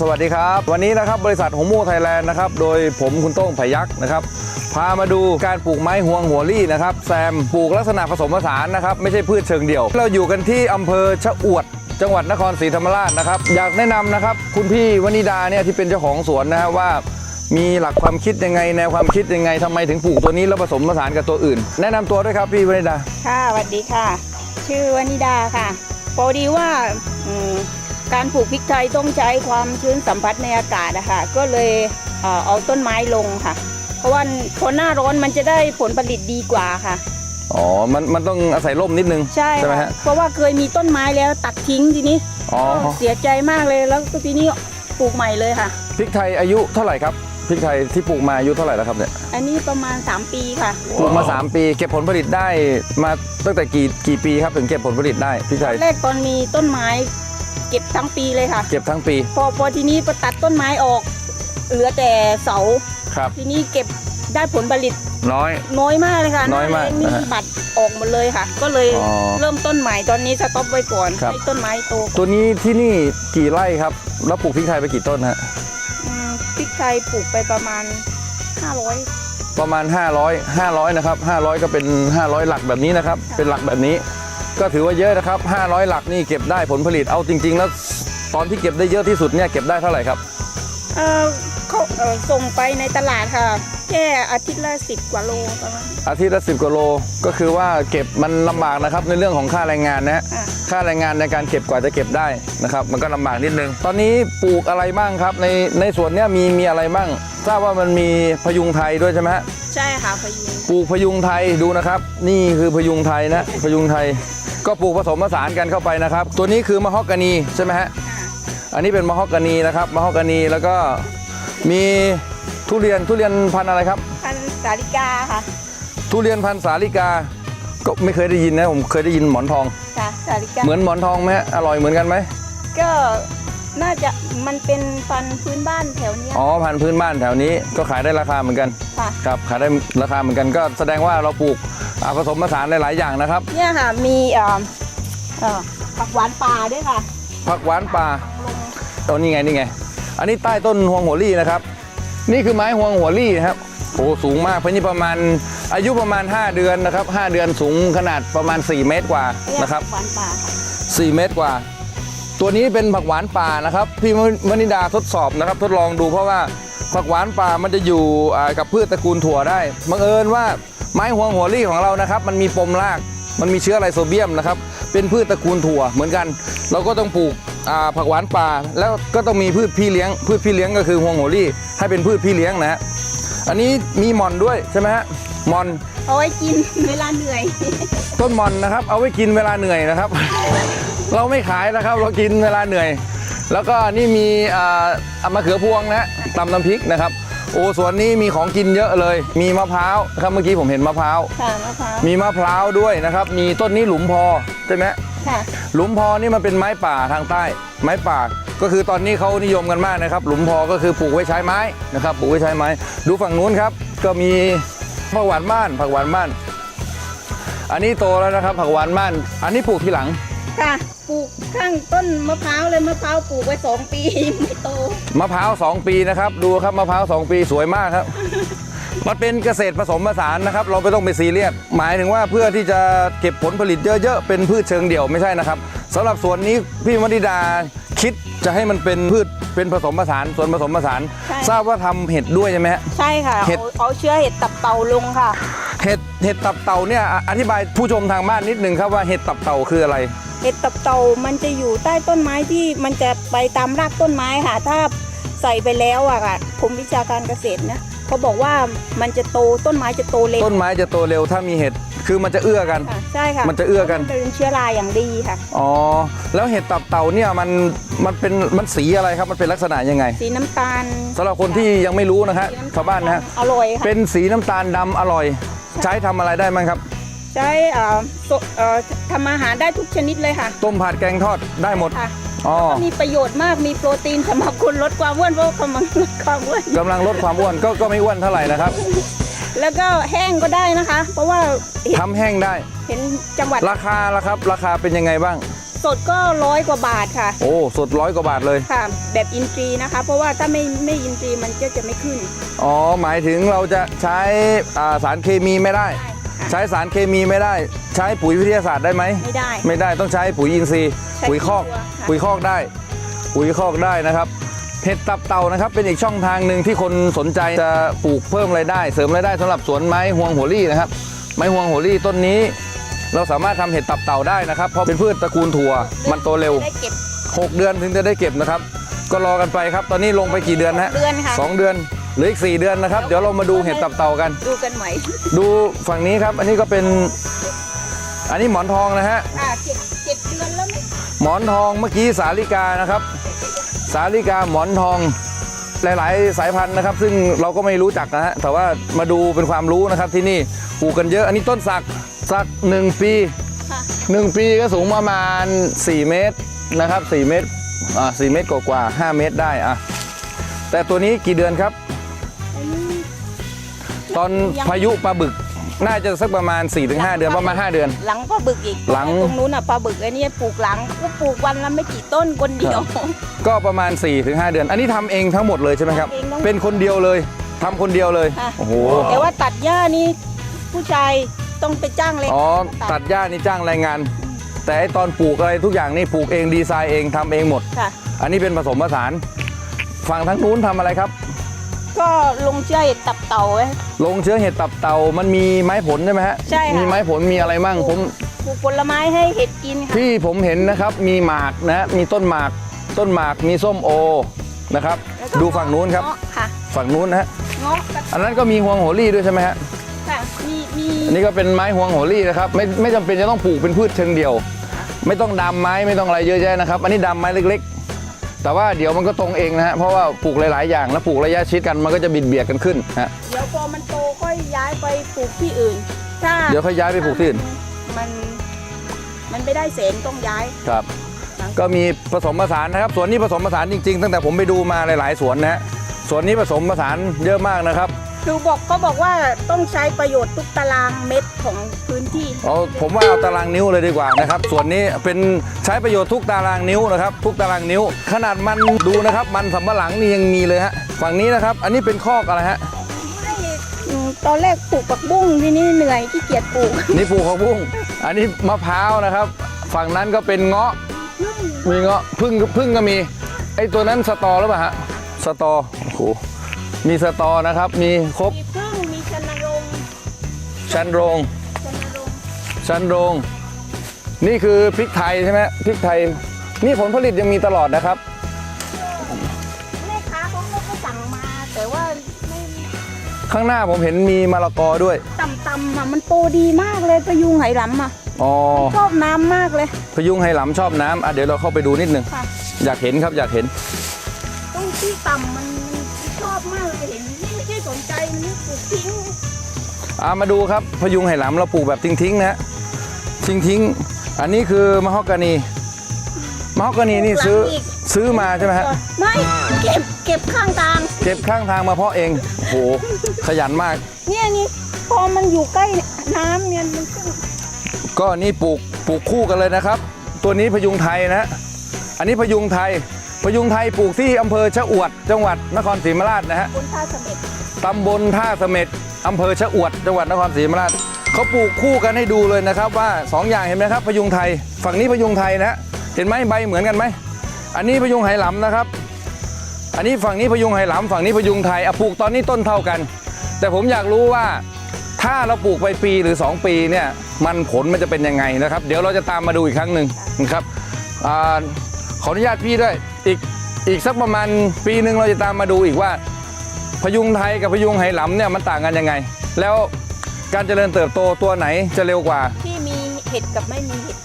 สวัสดีครับ วันนี้นะครับบริษัทหงมูไทยแลนด์นะครับโดยผมคุณโต้งไผ่ยักษ์นะครับพามาดูการปลูกไม้ห่วงหัวลี่นะครับแซมปลูกลักษณะผสมผสานนะครับไม่ใช่พืชเชิงเดี่ยว เราอยู่กันที่อำเภอชะอวดจังหวัดนครศรีธรรมราชนะครับอยากแนะนำนะครับคุณพี่วนิดาเนี่ยที่เป็นเจ้าของสวนนะฮะว่ามีหลักความคิดยังไงแนวความคิดยังไงทำไมถึงปลูกตัวนี้แล้วผสมผสานกับตัวอื่น แนะนำตัวด้วยครับพี่วนิดา ค่ะสวัสดีค่ะ ชื่อวนิดาค่ะพอดีว่า การปลูกพริกไทยต้องใช้ความชื้นสัมผัสในอากาศนะคะก็เลยเอ่อเอาต้นไม้ลงค่ะ เพราะว่าพอหน้าร้อนมันจะได้ผลผลิตดีกว่าค่ะอ๋อ มัน มันต้องอาศัยร่มนิดนึง ใช่ไหมค่ะฮะ เพราะว่าเคยมีต้นไม้แล้วตัดทิ้งทีนี้อ๋อเสียใจมากเลย แล้วก็ทีนี้ปลูกใหม่เลยค่ะ พริกไทยอายุเท่าไหร่ครับ พริกไทยที่ปลูกมาอายุเท่าไหร่แล้วครับเนี่ย อันนี้ประมาณ 3 ปีค่ะ ปลูกมา 3 ปี เก็บผลผลิตได้มาตั้งแต่กี่ กี่ปีครับถึงเก็บผลผลิตได้พริกไทย แรกตอนมีต้นไม้ เก็บทั้งปีเลยค่ะ เก็บทั้งปี พอพอทีนี้พอตัดต้นไม้ออก เหลือแต่เสา ครับ ทีนี้เก็บได้ผลผลิตน้อย น้อยมากเลยค่ะน้อยมากหแรงนี่นะฮะบัตรออกหมดเลยค่ะ ก็เลยอ๋อเริ่มต้นใหม่ตอนนี้สต็อปไว้ก่อนครับ ให้ต้นไม้โตก่อนตัวนี้ที่นี่กี่ไร่ครับ แล้วปลูกพริกไทยไปกี่ต้นฮะ อืมพริกไทยปลูกไปประมาณ 500 ประมาณ 500 500นะครับ500 ก็เป็น 500 หลักแบบนี้นะครับค่ะเป็นหลักแบบนี้ ก็ถือว่าเยอะนะครับ 500 หลักนี่เก็บได้ผลผลิตเอาจริง ๆ แล้วตอนที่เก็บได้เยอะที่สุดเนี่ยเก็บได้เท่าไหร่ครับเออเขาเออส่งไปในตลาดค่ะแค่อาทิตย์ละสิบกว่าโลประมาณ อาทิตย์ละสิบกว่าโลก็คือว่าเก็บมันลำบากนะครับในเรื่องของค่าแรงงานนะฮะอะค่าแรงงานในการเก็บกว่าจะเก็บได้นะครับ มันก็ลำบากนิดนึง ตอนนี้ปลูกอะไรบ้างครับ ในในสวนเนี้ยมีมีอะไรบ้างทราบว่ามันมีพยุงไทยด้วยใช่ไหมฮะ ใช่ค่ะพยุงปลูกพยุงไทยดูนะครับ นี่คือพยุงไทยนะพยุงไทย ก็ปลูกผสมผสานกันเข้าไปนะครับ ตัวนี้คือมะฮอกกานีใช่ไหมฮะค่ะอันนี้เป็นมะฮอกกานีนะครับมะฮอกกานีแล้วก็มีทุเรียนทุเรียนพันธุ์อะไรครับ พันสาลิกาค่ะ ทุเรียนพันธุ์สาลิกา ก็ไม่เคยได้ยินนะผมเคยได้ยินหมอนทองค่ะสาลิกาเหมือนหมอนทองไหมฮะอร่อยเหมือนกันไหมก็ น่าจะมันเป็นพันธุ์พื้นบ้านแถวเนี้ย อ๋อพันธุ์พื้นบ้านแถวนี้ก็ขายได้ราคาเหมือนกันค่ะ ครับขายได้ราคาเหมือนกันก็แสดงว่าเราปลูกอ่าผสมผสานหลาย ๆ อย่างนะครับเนี่ยค่ะมีเอ่อเอ่อผักหวานป่าด้วยค่ะผักหวานป่าตัวนี่ไงนี่ไง อันนี้ใต้ต้นฮวงหัวลี่นะครับ นี่คือไม้ฮวงหัวลี่นะครับโอ้สูงมากเพราะนี่ประมาณอายุประมาณ 5 เดือนนะครับ5เดือนสูงขนาดประมาณ 4 เมตรกว่านะครับหวานป่าค่ะ 4 เมตรกว่า ตัวนี้เป็นผักหวานป่านะครับพี่มณิดาทดสอบนะครับ ทดลองดูเพราะว่าผักหวานป่ามันจะอยู่อ่ากับพืชตระกูลถั่วได้บังเอิญว่าไม้หัวหัวลี่ของเรานะครับ มันมีปมรากมันมีเชื้อไรโซเบียมนะครับ เป็นพืชตระกูลถั่วเหมือนกัน เราก็ต้องปลูกอ่าผักหวานป่า แล้วก็ต้องมีพืชพี่เลี้ยง พืชพี่เลี้ยงก็คือหัวหัวลี่ให้เป็นพืชพี่เลี้ยงนะฮะอันนี้มีหม่อนด้วยใช่ไหมฮะหม่อนเอาไว้กินเวลาเหนื่อย ต้นหมอนนะครับ เอาไว้กินเวลาเหนื่อยนะครับ เราไม่ขายนะครับ เรากินเวลาเหนื่อย แล้วก็นี่มีอ่ามะเขือพวงนะตำน้ำพริกนะครับ โอ้สวนนี้มีของกินเยอะเลย มีมะพร้าวนะครับเมื่อกี้ผมเห็นมะพร้าว ค่ะมะพร้าวมีมะพร้าวด้วยนะครับ มีต้นนี้หลุมพอใช่ไหม ค่ะหลุมพอนี่มันเป็นไม้ป่าทางใต้ ไม้ป่าก็คือตอนนี้เขานิยมกันมากนะครับ หลุมพอก็คือปลูกไว้ใช้ไม้นะครับปลูกไว้ใช้ไม้ ดูฝั่งนู้นครับ ก็มีผักหวานบ้านผักหวานบ้าน อันนี้โตแล้วนะครับผักหวานบ้าน อันนี้ปลูกทีหลัง ค่ะ ปลูกข้างต้นมะพร้าวเลยมะพร้าวปลูกไว้สองปียังไม่โต มะพร้าว2ปีนะครับ ดูครับมะพร้าว2ปีสวยมากครับ มันเป็นเกษตรผสมผสานนะครับ เราไม่ต้องไปซีเรียสหมายถึงว่าเพื่อที่จะเก็บผลผลิตเยอะๆเป็นพืชเชิงเดี่ยวไม่ใช่นะครับสำหรับสวนนี้พี่มณิดาคิดจะให้มันเป็นพืชเป็นผสมผสานสวนผสมผสาน ใช่ ทราบว่าทำเห็ดด้วยใช่ไหมฮะ ใช่ค่ะเห็ด เอาเอาเชื้อเห็ดตับเต่าลงค่ะ เห็ดเห็ดตับเต่าเนี่ยอะอธิบายผู้ชมทางบ้านนิดนึงครับว่าเห็ดตับเต่าคืออะไร เห็ดตับเต่ามันจะอยู่ใต้ต้นไม้ที่มันจะไปตามรากต้นไม้ค่ะ ถ้าใส่ไปแล้วอะค่ะผมวิชาการเกษตรนะเขาบอกว่ามันจะโตต้นไม้จะโตเร็วต้นไม้จะโตเร็วถ้ามีเห็ดคือมันจะเอื้อกันค่ะใช่ค่ะมันจะเอื้อกันพราะมันเป็นเชื้อราอย่างดีค่ะอ๋อแล้วเห็ดตับเต่าเนี่ยมันมันเป็นมันสีอะไรครับมันเป็นลักษณะยังไง สีน้ำตาลสำหรับคนที่ยังไม่รู้นะฮะชาวบ้านนะฮะอร่อยค่ะเป็นสีน้ำตาลดำอร่อย ใช้ทำอะไรได้มั้งครับ ใช้เอ่อสเอ่อทำอาหารได้ทุกชนิดเลยค่ะต้มผัดแกงทอดได้หมด ค่ะอ๋อ มีประโยชน์มากมีโปรตีนสำหรับคนลดความอ้วนเพราะกำลังลดความอ้วนกำลังลดความอ้วนก็ก็ไม่อ้วนเท่าไหร่นะครับแล้วก็แห้งก็ได้นะคะ เพราะว่าเห็นทำแห้งได้ เห็นจังหวัดราคาละครับ ราคาเป็นยังไงบ้าง สดก็ร้อยกว่าบาทค่ะ โอ้ สดร้อยกว่าบาทเลย ค่ะ แบบอินทรีย์นะคะ เพราะว่าถ้าไม่ไม่อินทรีย์มันก็จะไม่ขึ้นอ๋อ หมายถึงเราจะใช้อ่าสารเคมีไม่ได้ค่ะใช้สารเคมีไม่ได้ ใช้ปุ๋ยวิทยาศาสตร์ได้ไหม ไม่ได้ ไม่ได้ต้องใช้ปุ๋ยอินทรีย์ ใช้ปุ๋ยคอกขี้วัวค่ะ ปุ๋ยคอกได้ ปุ๋ยคอกได้นะครับเห็ดตับเต่านะครับเป็นอีกช่องทางหนึ่งที่คนสนใจจะปลูกเพิ่มรายได้ เสริมรายได้สำหรับสวนไม้ฮวงหัวรี่นะครับ ไม้ฮวงหัวรี่ต้นนี้ เราสามารถทำเห็ดตับเต่าได้นะครับเพราะเป็นพืชตระกูลถั่วมันโตเร็วได้เก็บ6เดือนถึงจะได้เก็บนะครับ ก็รอกันไปครับ ตอนนี้ลงไปกี่เดือนนะฮะเดือนค่ะสองเดือนเหรืออีก 4 เดือนนะครับ เดี๋ยวเรามาดูเห็ดตับเต่ากัน ดูกันไหมดูฝั่งนี้ครับ อันนี้ก็เป็น อันนี้หมอนทองนะฮะอ่าเจ็ดเจ็ดเดือนแล้วไหมหมอนทองเมื่อกี้สาลิกานะครับ สาลิกาหมอนทองหลาย ๆ สายพันธุ์นะครับ ซึ่งเราก็ไม่รู้จักนะฮะแต่ว่ามาดูเป็นความรู้นะครับที่นี่ปลูกกันเยอะอันนี้ต้นสัก สักหนึ่งปีค่ะหนึ่งปีก็สูงประมาณ 4 เมตรนะครับ 4 เมตรอ่า4เมตรกว่าๆ5เมตรได้อะแต่ตัวนี้กี่เดือนครับอันนี้ตอนพายุปลาบึกน่าจะสักประมาณ 4-5 เดือนประมาณ 5 เดือน หลังปลาบึกอีกหลังตรงนู้นอะปลาบึกอันนี้ปลูกหลังก็ปลูกวันละไม่กี่ต้นคนเดียว ก็ประมาณ 4-5 เดือน อันนี้ทำเองทั้งหมดเลยใช่ไหมครับทำเองทั้งหมดเป็นคนเดียวเลยทำคนเดียวเลยค่ะโอ้โหแต่ว่าตัดหญ้านี่ผู้ชาย ต้องไปจ้างเลยอ๋อตัดหญ้านี่จ้างแรงงาน แต่ไอ้ตอนปลูกอะไรทุกอย่างนี่ปลูกเองดีไซน์เองทำเองหมด ค่ะ อันนี้เป็นผสมผสานฝั่งทั้งนู้นทำอะไรครับ ก็ลงเชื่อเห็ดตับเต่าไว้ลงเชื้อเห็ดตับเต่ามันมีไม้ผลใช่ไหมฮะใช่ค่ะมีไม้ผลมีอะไรมั่งผมปลูกผลไม้ให้เห็ดกินค่ะที่ผมเห็นนะครับมีหมากนะฮะมีต้นหมากต้นหมากมีส้มโอนะครับแล้วก็ดูฝั่งนู้นครับเงาะค่ะฝั่งนู้นนะฮะเงาะกับอันนั้นก็มีฮวงโหรี่ด้วยใช่ไหมฮะ ค่ะมีมีอันนี้ก็เป็นไม้ฮวงโหรี่นะครับไม่ไม่จำเป็นจะต้องปลูกเป็นพืชเชิงเดียว ไม่ต้องดำไม้ไม่ต้องอะไรเยอะแยะนะครับอันนี้ดำไม้เล็กๆ แต่ว่าเดี๋ยวมันก็ตรงเองนะฮะเพราะว่าปลูกหลายๆอย่างแล้วปลูกระยะชิดกันมันก็จะบิดเบียดกันขึ้นฮะเดี๋ยวพอมันโตค่อยย้ายไปปลูกที่อื่นถ้าเดี๋ยวค่อยย้ายไปปลูกที่อื่นมันมันไม่ได้เสนต้องย้ายครับ ก็มีผสมผสานนะครับสวนนี้ผสมผสานจริง ๆ ตั้งแต่ผมไปดูมาหลายๆสวนนะฮะสวนนี้ผสมผสานเยอะมากนะครับ คือบอกก็บอกว่าต้องใช้ประโยชน์ทุกตารางเม็ดของพื้นที่ เอาผมว่าเอาตารางนิ้วเลยดีกว่านะครับส่วนนี้เป็นใช้ประโยชน์ทุกตารางนิ้วนะครับ ทุกตารางนิ้ว ขนาดมันดูนะครับ มันสำปะหลังนี่ยังมีเลยฮะฝั่งนี้นะครับ อันนี้เป็นคอกอะไรฮะอืมตอนแรกปลูกผักบุ้งทีนี้เหนื่อยขี้เกียจปลูกนี่ปลูกผักบุ้งอันนี้มะพร้าวนะครับ ฝั่งนั้นก็เป็นเงาะ มีเงาะพึ่งพึ่งก็มีไอ้ตัวนั้นสตอหรือเปล่าฮะสตอโอ้โห มีสตอนะครับ มีครบมีพึ่งมีชนรงค์ชั้นโรง ชนรงค์ชั้นโรง นี่คือพริกไทยใช่ไหมพริกไทย นี่ผลผลิตยังมีตลอดนะครับ แม่ค้าเขาก็สั่งมาแต่ว่าไม่ข้างหน้าผมเห็นมีมะละกอด้วย ต่ำๆอะมันโตดีมากเลยประยุงไหหลำอะอ๋อ ชอบน้ำมากเลย พยุงไหหลำชอบน้ำอะเดี๋ยวเราเข้าไปดูนิดหนึ่งค่ะ อยากเห็นครับอยากเห็นามาดูครับพยุงไหหลำเราปลูกแบบทิ้งๆนะฮะทิ้งๆอันนี้คือมะฮอกกานีมะฮอกกานีนี่ซื้อซื้อมาใช่ไหมฮะไม่เก็บเก็บข้างทาง เก็บข้างทางมาเพาะเองโอ้โหขยันมาก เนี่ยนี่พอมันอยู่ใกล้น้ำเนี่ยมันก็ก็นี่ปลูกปลูกคู่กันเลยนะครับ ตัวนี้พยุงไทยนะฮะอันนี้พยุงไทยพยุงไทยปลูกที่อำเภอชะอวด จังหวัดนครศรีธรรมราชนะฮะบนท่าเสม็ด ตำบลท่าเสม็ดอำเภอชะอวดจังหวัดนครศรีธรรมราชเขาปลูกคู่กันให้ดูเลยนะครับว่าสองอย่างเห็นไหมครับพยุงไทย ฝั่งนี้พยุงไทยนะเห็นไหมใบเหมือนกันไหมอันนี้พยุงไหหลำนะครับ อันนี้ฝั่งนี้พยุงไหหลำฝั่งนี้พยุงไทยอะปลูกตอนนี้ต้นเท่ากัน แต่ผมอยากรู้ว่าถ้าเราปลูกไปปีหรือ 2 ปีเนี่ยมันผลมันจะเป็นยังไงนะครับ เดี๋ยวเราจะตามมาดูอีกครั้งหนึ่งนะครับอขออนุญาตพี่ด้วยอีกอีกสักประมาณปีหนึ่งเราจะตามมาดูอีกว่า พยุงไทยกับพยุงไหหลำเนี่ยมันต่างกันยังไง แล้วการเจริญเติบโตตัวไหนจะเร็วกว่า ที่มีเห็ดกับไม่มีเห็ด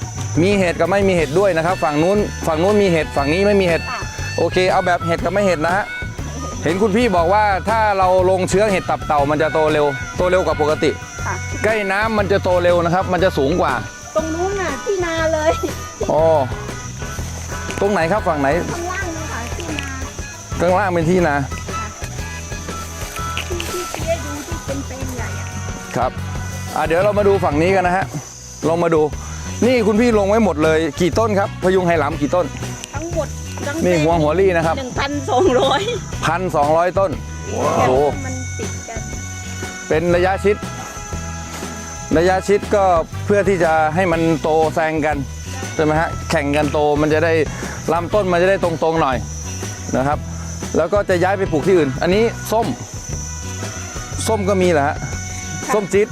มีเห็ดกับไม่มีเห็ดด้วยนะครับ ฝั่งนู้นฝั่งนู้นมีเห็ดฝั่งนี้ไม่มีเห็ดค่ะโอเค เอาแบบเห็ดกับไม่เห็ดนะฮะเห็นคุณพี่บอกว่าถ้าเราลงเชื้อเห็ดตับเต่ามันจะโตเร็ว โตเร็วกว่าปกติ ค่ะ ใกล้น้ำมันจะโตเร็วนะครับ มันจะสูงกว่า ตรงนู้นน่ะที่นาเลยอ๋อ ตรงไหนครับฝั่งไหน ข้างล่างนะคะที่นา ข้างล่างเป็นที่นา ครับอะเดี๋ยวเรามาดูฝั่งนี้กันนะฮะลองมาดู นี่คุณพี่ลงไว้หมดเลย กี่ต้นครับ พยุงไหหลำกี่ต้น ทั้งหมดทั้งนี่หัวหัวลี่นะครับหนึ่งพันสองร้อยพันสองร้อยต้นโอ้โหมันติดกัน เป็นระยะชิด ระยะชิดก็เพื่อที่จะให้มันโตแซงกันใช่ไหมฮะแข่งกันโตมันจะได้ลำต้นมันจะได้ตรงๆหน่อยนะครับ แล้วก็จะย้ายไปปลูกที่อื่น อันนี้ส้ม ส้มก็มีเหรอฮะ ส้มจี๊ด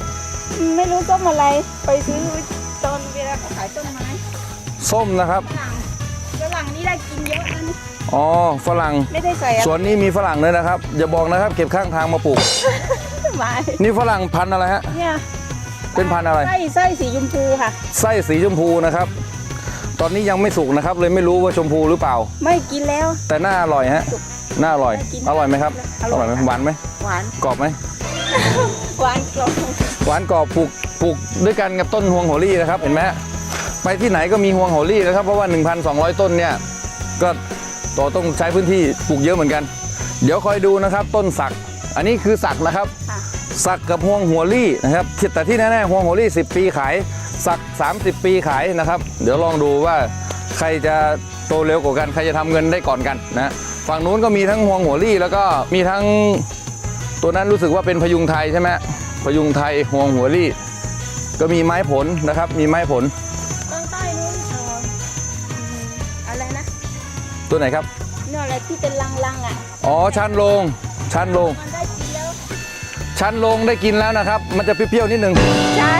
ไม่รู้ต้นอะไร ไปซื้อตอนเวลาเขาขายต้นไม้ส้มนะครับฝรั่งฝรั่งนี่ได้กินเยอะนะนี่อ๋อฝรั่งไม่ได้ใส่อะสวนนี้มีฝรั่งด้วยนะครับ อย่าบอกนะครับ เก็บข้างทางมาปลูกไม้นี่ฝรั่งพันธุ์อะไรฮะ เนี่ยเป็นพันธุ์อะไร ไส้ไส้สีชมพูค่ะ ไส้สีชมพูนะครับ ตอนนี้ยังไม่สุกนะครับ เลยไม่รู้ว่าชมพูหรือเปล่า ไม่กินแล้ว แต่น่าอร่อยฮะน่าอร่อยกินอร่อยไหมครับอร่อยไหมหวานไหมหวานกรอบไหม หวานกรอบหวานกรอบปลูกปลูกด้วยกันกับต้นฮวงโหรี่นะครับ เห็นไหมฮะไปที่ไหนก็มีฮวงโหรี่นะครับ เพราะว่า 1,200 ต้นเนี่ยก็ต่อต้องใช้พื้นที่ปลูกเยอะเหมือนกัน เดี๋ยวคอยดูนะครับ ต้นสัก อันนี้คือสักนะครับค่ะสักกับฮวงหัวลี่นะครับที่แต่ที่แน่ๆฮวงหัวลี่ 10 ปีขาย สัก 30 ปีขายนะครับ เดี๋ยวลองดูว่าใครจะโตเร็วกว่ากัน ใครจะทำเงินได้ก่อนกันนะ ฝั่งนู้นก็มีทั้งฮวงหัวลี่ แล้วก็มีทั้ง ตัวนั้นรู้สึกว่าเป็นพยุงไทยใช่ไหมพยุงไทยฮวงหัวลี่ ก็มีไม้ผลนะครับ มีไม้ผล ต้นใต้นู้นเอ่ออืมอะไรนะตัวไหนครับเนี่ยอะไรที่เป็นลังๆอะอ๋อชันลงชันลง มันได้กินแล้วชันลงได้กินแล้วนะครับ มันจะเปรี้ยวๆนิดนึง ใช่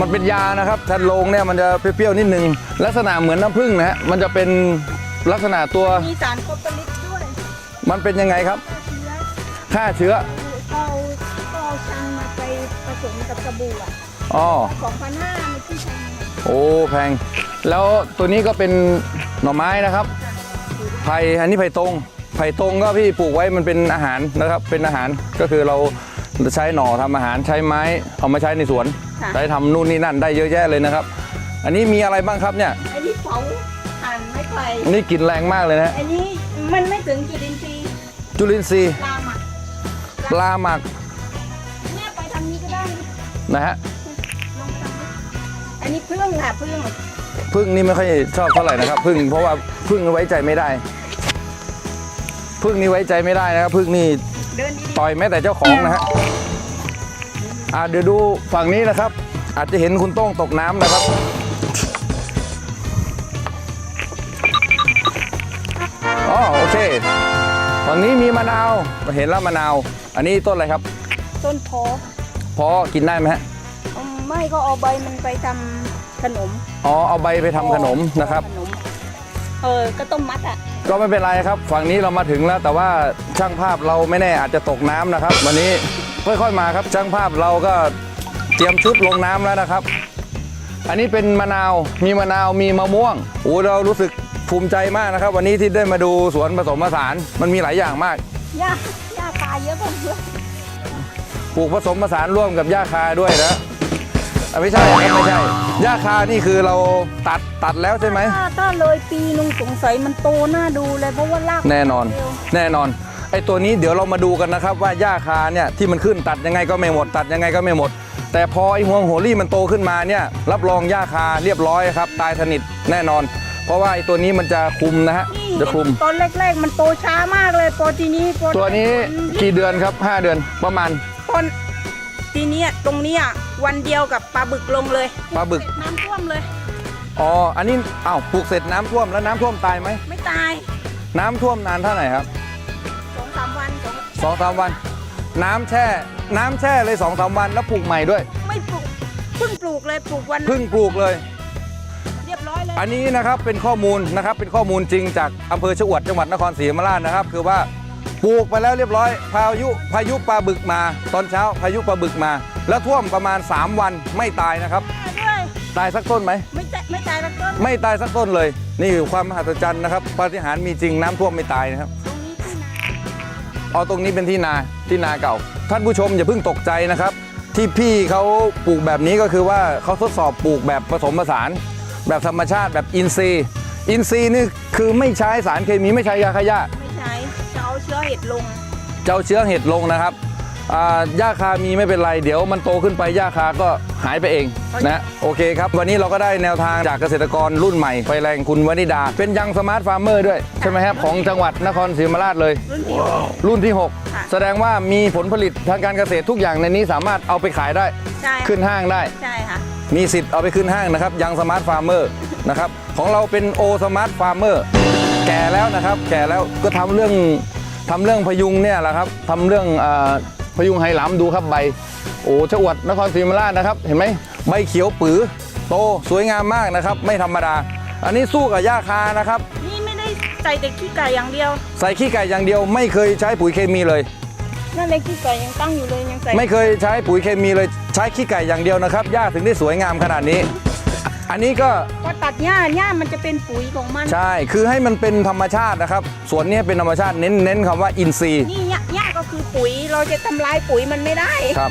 มันเป็นยานะครับชันลงเนี่ยมันจะเปรี้ยวๆนิดนึง ลักษณะเหมือนน้ำผึ้งนะฮะมันจะเป็นลักษณะตัวมีสารโคโปลิสด้วย มันเป็นยังไงครับ ฆ่าเชื้อฆ่าเชื้อก็เอาก็เอาชันมาไปผสมกับสบู่อะอ๋อสองพันห้าในที่ชันอะโอ้แพง แล้วตัวนี้ก็เป็นหน่อไม้นะครับไผ่อันนี้ไผ่ตรงไผ่ตรงก็พี่ปลูกไว้มันเป็นอาหารนะครับ เป็นอาหารก็คือเราใช้หน่อทำอาหารใช้ไม้เอามาใช้ในสวนค่ะใช้ทำนู่นนี่นั่นได้เยอะแยะเลยนะครับ อันนี้มีอะไรบ้างครับเนี่ยไอ้นี่เผาถ่านไม่ไฟนี่กลิ่นแรงมากเลยนะฮะไอ้นี่มันไม่ถึงจุลินทรีย์จุลินทรีย์ ปลาหมักปลาหมักเนี่ยไปทางนี้ก็ได้นะฮะลองไปทางนี้อันนี้พึ่งค่ะพึ่งพึ่งนี่ไม่ค่อยชอบเท่าไหร่นะครับพึ่งเพราะว่าพึ่งไว้ใจไม่ได้พึ่งนี่ไว้ใจไม่ได้นะครับพึ่งนี่เดินดีต่อยแม้แต่เจ้าของนะฮะอ่าเดี๋ยวดูฝั่งนี้นะครับ อาจจะเห็นคุณโต้งตกน้ำนะครับ อ๋อโอเค ฝั่งนี้มีมะนาวเห็นแล้วมะนาว อันนี้ต้นอะไรครับๆต้นโพพอกินได้ไหมฮะอืมไม่ก็เอาใบมันไปทำขนมอ๋อเอาใบไปทำขนมนะครับขนมเออก็ต้มมัดอะ ก็ไม่เป็นไรครับ ฝั่งนี้เรามาถึงแล้ว แต่ว่าช่างภาพเราไม่แน่อาจจะตกน้ำนะครับ วันนี้ค่อยๆมาครับ ช่างภาพเราก็เตรียมชุดลงน้ำแล้วนะครับ อันนี้เป็นมะนาวมีมะนาวมีมะม่วงโอ้เรารู้สึกภูมิใจมากนะครับ วันนี้ที่ได้มาดูสวนผสมผสานมันมีหลายอย่างมากหญ้าหญ้าคา เยอะกว่าเพื่อนปลูกผสมผสานร่วมกับหญ้าคาด้วยนะอะไม่ใช่ครับไม่ใช่หญ้าคานี่คือเราตัดตัดแล้วใช่ไหม ถ้าถ้าเลยปีนึงสงสัยมันโตน่าดูเลยเพราะว่ารากแน่นอน เร็วแน่นอน ไอ้ตัวนี้เดี๋ยวเรามาดูกันนะครับ ว่าหญ้าคาเนี่ยที่มันขึ้นตัดยังไงก็ไม่หมด ตัดยังไงก็ไม่หมด แต่พอไอ้ห่วงโหรี่มันโตขึ้นมาเนี่ยรับรองหญ้าคาเรียบร้อยครับ ตายสนิทแน่นอน เพราะว่าไอ้ตัวนี้มันจะคุมนะฮะนี่จะคุม ตอนแรกๆ มันโตช้ามากเลยพอทีนี้พอตัวนี้กี่เดือนครับ 5 เดือนประมาณตอนทีเนี้ยตรงเนี้ยวันเดียวกับปลาบึกลงเลยปลาบึกน้ำท่วมเลยอ๋ออันนี้อ้าวปลูกเสร็จน้ำท่วมแล้วน้ำท่วมตายไหมไม่ตายน้ำท่วมนานเท่าไหร่ครับสองสามวันสองสองสามวัน น้ำแช่น้ำแช่เลยสองสามวันแล้วปลูกใหม่ด้วย ไม่ปลูกเพิ่งปลูกเลยปลูกวันเพิ่งปลูกเลย เรียบร้อยเลยอันนี้นะครับเป็นข้อมูลนะครับเป็นข้อมูลจริงจากอำเภอชะอวดจังหวัดนครศรีธรรมราชนะครับ คือว่าปลูกไปแล้วเรียบร้อย พายุพายุปลาบึกมา ตอนเช้าพายุปลาบึกมา แล้วท่วมประมาณ 3 วันไม่ตายนะครับ ด้วยตายสักต้นไหม ไม่ตายไม่ตายแล้วต้นไม่ตายสักต้นเลย นี่คือความมหัศจรรย์นะครับปาฏิหาริย์มีจริงน้ำท่วมไม่ตายนะครับ ตรงนี้ที่นาเอาตรงนี้เป็นที่นาที่นาเก่า ท่านผู้ชมอย่าเพิ่งตกใจนะครับ ที่พี่เขาปลูกแบบนี้ก็คือว่าเขาทดสอบปลูกแบบผสมผสาน แบบธรรมชาติแบบอินทรีย์ อินทรีย์นี่คือไม่ใช้สารเคมีไม่ใช้ยาฆ่าหญ้าไม่ใช่จะเอาเชื้อเห็ดลง เจ้าเชื้อเห็ดลงนะครับอ่า หญ้าคามีไม่เป็นไร เดี๋ยวมันโตขึ้นไปหญ้าคาก็หายไปเองนะโอเคครับ วันนี้เราก็ได้แนวทางจากเกษตรกรรุ่นใหม่ไฟแรงคุณวนิดา เป็นยังสมาร์ทฟาร์มเมอร์ด้วย ใช่ไหมครับ ของจังหวัดนครศรีธรรมราชเลย รุ่นที่หกรุ่นที่ค่ะ6แสดงว่ามีผลผลิตทางการเกษตรทุกอย่างในนี้สามารถเอาไปขายได้ใช่ขึ้นห้างได้ใช่ค่ะมีสิทธิ์เอาไปขึ้นห้างนะครับ ยังสมาร์ทฟาร์มเมอร์นะครับของเราเป็นโอสมาร์ทฟาร์มเมอร์แก่แล้วนะครับ แก่แล้วก็ทำเรื่องทำเรื่องพยุงเนี่ยแหละครับทำเรื่องอา พยุงไหหลำดูครับใบ โอ้ชะอวดนครศรีธรรมราชนะครับ เห็นไหมใบเขียวปือโตสวยงามมากนะครับ ไม่ธรรมดา อันนี้สู้กับหญ้าคานะครับ นี่ไม่ได้ใส่แต่ขี้ไก่อย่างเดียว ใส่ขี้ไก่อย่างเดียวไม่เคยใช้ปุ๋ยเคมีเลย นั่นเลยขี้ไก่ยังตั้งอยู่เลยยังใส่ไม่เคยใช้ปุ๋ยเคมีเลยใช้ขี้ไก่อย่างเดียวนะครับหญ้าถึงได้สวยงามขนาดนี้ อันนี้ก็พอตัดหญ้าหญ้ามันจะเป็นปุ๋ยของมัน ใช่ คือให้มันเป็นธรรมชาตินะครับ สวนเนี้เป็นธรรมชาติเน้นเน้นคำว่าอินทรีย์นี่หญ้าหญ้าก็คือปุ๋ยเราจะทำลายปุ๋ยมันไม่ได้ครับ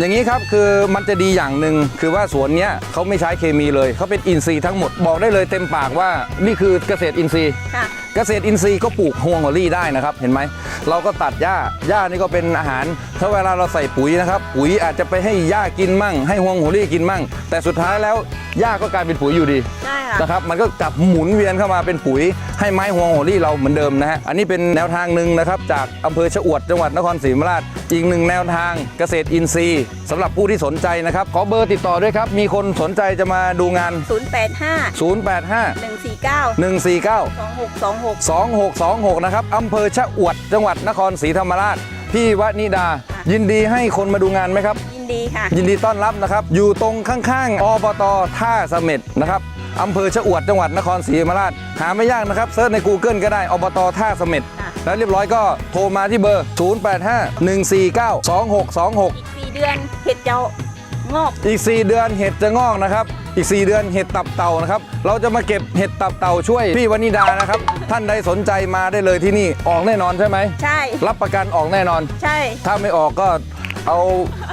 อย่างนี้ครับคือมันจะดีอย่างหนึ่งคือว่าสวนเนี้ยเขาไม่ใช้เคมีเลยเขาเป็นอินทรีย์ทั้งหมดบอกได้เลยเต็มปากว่านี่คือเกษตรอินทรีย์ค่ะ เกษตรอินทรีย์ก็ปลูกฮวงหัวลี่ได้นะครับ เห็นไหม เราก็ตัดหญ้าหญ้านี่ก็เป็นอาหาร ถ้าเวลาเราใส่ปุ๋ยนะครับ ปุ๋ยอาจจะไปให้หญ้ากินมั่ง ให้ฮวงหัวลี่กินมั่ง แต่สุดท้ายแล้วหญ้าก็กลายเป็นปุ๋ยอยู่ดีใช่ค่ะนะครับ มันก็กลับหมุนเวียนเข้ามาเป็นปุ๋ย ให้ไม้ฮวงหัวลี่เราเหมือนเดิมนะฮะ อันนี้เป็นแนวทางหนึ่งนะครับจากอำเภอชะอวดจังหวัดนครศรีธรรมราช อีกหนึ่งแนวทางเกษตรอินทรีย์สำหรับผู้ที่สนใจนะครับ ขอเบอร์ติดต่อด้วยครับ มีคนสนใจจะมาดูงาน 085 085 149 149 2626 2626 นะครับอำเภอชะอวด จังหวัดนครศรีธรรมราช พี่วนิดา ยินดีให้คนมาดูงานไหมครับ ยินดีค่ะ ยินดีต้อนรับนะครับ อยู่ตรงข้างๆ อบต ท่าเสม็ดนะครับอำเภอชะอวด จังหวัดนครศรีธรรมราช หาไม่ยากนะครับเซิร์ชใน Google ก็ได้อบต ท่าเสม็ดค่ะ แล้วเรียบร้อยก็โทรมาที่เบอร์ 085 149 2626 อีก4เดือนเห็ดจะ งอก อีก 4 เดือนเห็ดจะงอกนะครับ อีก 4 เดือนเห็ดตับเต่านะครับ เราจะมาเก็บเห็ดตับเต่าช่วยพี่วนิดานะครับ ท่านใดสนใจมาได้เลยที่นี่ออกแน่นอนใช่ไหม ใช่ รับประกันออกแน่นอน ใช่ ถ้าไม่ออกก็เอา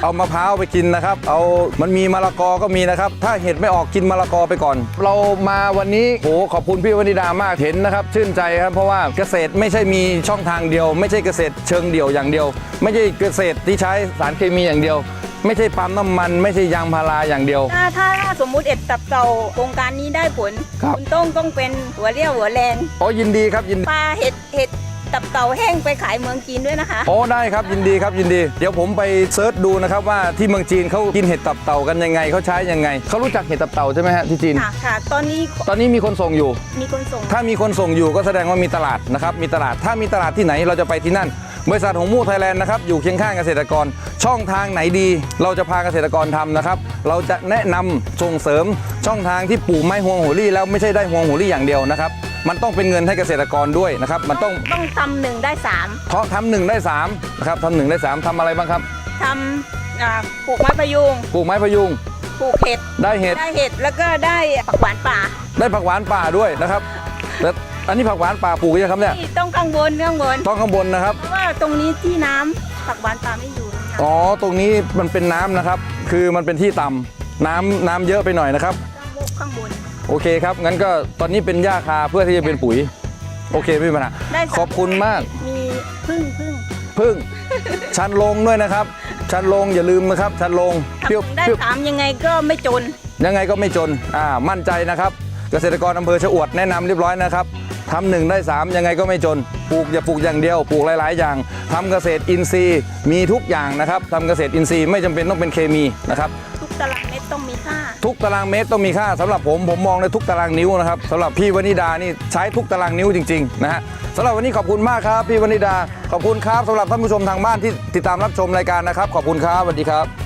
เอามะพร้าวไปกินนะครับ เอามันมีมะละกอก็มีนะครับ ถ้าเห็ดไม่ออกกินมะละกอไปก่อน เรามาวันนี้โหขอบคุณพี่วนิดามากเห็นนะครับ ชื่นใจครับเพราะว่าเกษตรไม่ใช่มีช่องทางเดียว ไม่ใช่เกษตรเชิงเดี่ยวอย่างเดียว ไม่ใช่เกษตรที่ใช้สารเคมีอย่างเดียว ไม่ใช่ปั๊มน้ำมัน ไม่ใช่ยางพาราอย่างเดียว ถ้าถ้าถ้าสมมุติเอ็ดตับเต่าโครงการนี้ได้ผลครับ ณต้องต้องเป็นหัวเรี่ยวหัวแรงอ๋อยินดีครับยินดีปลาเห็ดเห็ดตับเต่าแห้งไปขายเมืองจีนด้วยนะคะ โอ้ได้ครับยินดีครับยินดี เดี๋ยวผมไปเซิร์ชดูนะครับว่าที่เมืองจีนเขากินเห็ดตับเต่ากันยังไงเขาใช้ยังไงเขารู้จักเห็ดตับเต่าใช่ไหมฮะที่จีน ค่ะค่ะ ตอนนี้ตอนนี้มีคนส่งอยู่ มีคนส่ง ถ้ามีคนส่งอยู่ก็แสดงว่ามีตลาดนะครับมีตลาดถ้ามีตลาดที่ไหนเราจะไปที่นั่น บริษัทหงมู่ไทยแลนด์นะครับอยู่เคียงข้างเกษตรกร ช่องทางไหนดี เราจะพาเกษตรกรทำนะครับ เราจะแนะนำส่งเสริมช่องทางที่ปลูกไม้ฮวงหัวลี่แล้วไม่ใช่ได้ฮวงหัวลี่อย่างเดียวนะครับมันต้องเป็นเงินให้เกษตรกรด้วยนะครับ มันต้องต้องทำหนึ่งได้สามเพราะทำหนึ่งได้สามนะครับทำหนึ่งได้สามทำอะไรบ้างครับทำอ่าปลูกไม้พะยุงปลูกไม้พะยุงปลูกเห็ดได้เห็ดได้เห็ดแล้วก็ได้ผักหวานป่า ได้ผักหวานป่าด้วยนะครับแล้ว อันนี้ผักหวานป่าปลูกยังครับเนี่ยที่ต้องข้างบนข้างบน ต้องข้างบนนะครับ เพราะว่าตรงนี้ที่น้ำผักหวานป่าไม่อยู่นะคะอ๋อ ตรงนี้มันเป็นน้ำนะครับ คือมันเป็นที่ต่ำน้ำน้ำเยอะไปหน่อยนะครับ ต้องมุกข้างบน โอเคครับ งั้นก็ตอนนี้เป็นหญ้าคาเพื่อที่จะเป็นปุ๋ย โอเคไม่มีปัญหาได้สาม ขอบคุณมาก มีพึ่งพึ่ง พึ่ง ชันลงด้วยนะครับ ชันลงอย่าลืมนะครับ ชันลงทำเปรี้ยวได้เปรี้ยวสามยังไงก็ไม่จน ยังไงก็ไม่จน อ่า มั่นใจนะครับ เกษตรกรอำเภอชะอวดแนะนำเรียบร้อยนะครับ ทำหนึ่งได้สามยังไงก็ไม่จน ปลูกอย่าปลูกอย่างเดียว ปลูกหลาย ๆ อย่างทำเกษตรอินทรีย์มีทุกอย่างนะครับทำเกษตรอินทรีย์ไม่จำเป็นต้องเป็นเคมีนะครับ ทุกตารางเม็ดต้องมีค่า ทุกตารางเมตรต้องมีค่าสำหรับผมผมมองในทุกตารางนิ้วนะครับสำหรับพี่วนิดานี่ใช้ทุกตารางนิ้วจริง ๆ นะฮะสำหรับวันนี้ขอบคุณมากครับ พี่วนิดา ขอบคุณครับสำหรับท่านผู้ชมทางบ้านที่ติดตามรับชมรายการนะครับ ขอบคุณครับสวัสดีครับ